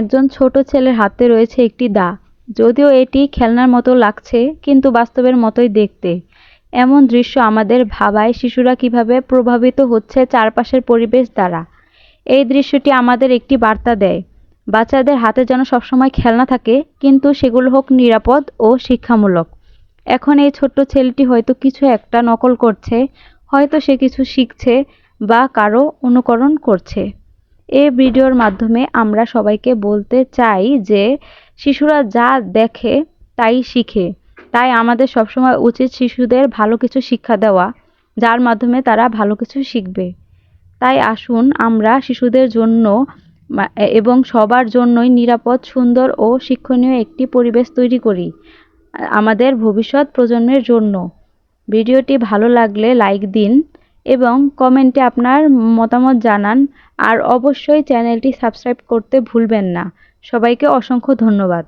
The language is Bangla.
একজন ছোট ছেলের হাতে রয়েছে একটি দা। যদিও এটি খেলনার মতো লাগছে, কিন্তু বাস্তবের মতোই দেখতে। এমন দৃশ্য আমাদের ভাবায় শিশুরা কীভাবে প্রভাবিত হচ্ছে চারপাশের পরিবেশ দ্বারা। এই দৃশ্যটি আমাদের একটি বার্তা দেয়, বাচ্চাদের হাতে যেন সবসময় খেলনা থাকে, কিন্তু সেগুলো হোক নিরাপদ ও শিক্ষামূলক। এখন এই ছোট্ট ছেলেটি হয়তো কিছু একটা নকল করছে, হয়তো সে কিছু শিখছে বা কারও অনুকরণ করছে। এই ভিডিওর মাধ্যমে আমরা সবাইকে বলতে চাই যে শিশুরা যা দেখে তাই শিখে। তাই আমাদের সবসময় উচিত শিশুদের ভালো কিছু শিক্ষা দেওয়া, যার মাধ্যমে তারা ভালো কিছু শিখবে। তাই আসুন আমরা শিশুদের জন্য এবং সবার জন্যই নিরাপদ, সুন্দর ও শিক্ষণীয় একটি পরিবেশ তৈরি করি, আমাদের ভবিষ্যৎ প্রজন্মের জন্য। ভিডিওটি ভালো লাগলে লাইক দিন এবং কমেন্টে আপনার মতামত জানান। আর অবশ্যই চ্যানেলটি সাবস্ক্রাইব করতে ভুলবেন না। সবাইকে অসংখ্য ধন্যবাদ।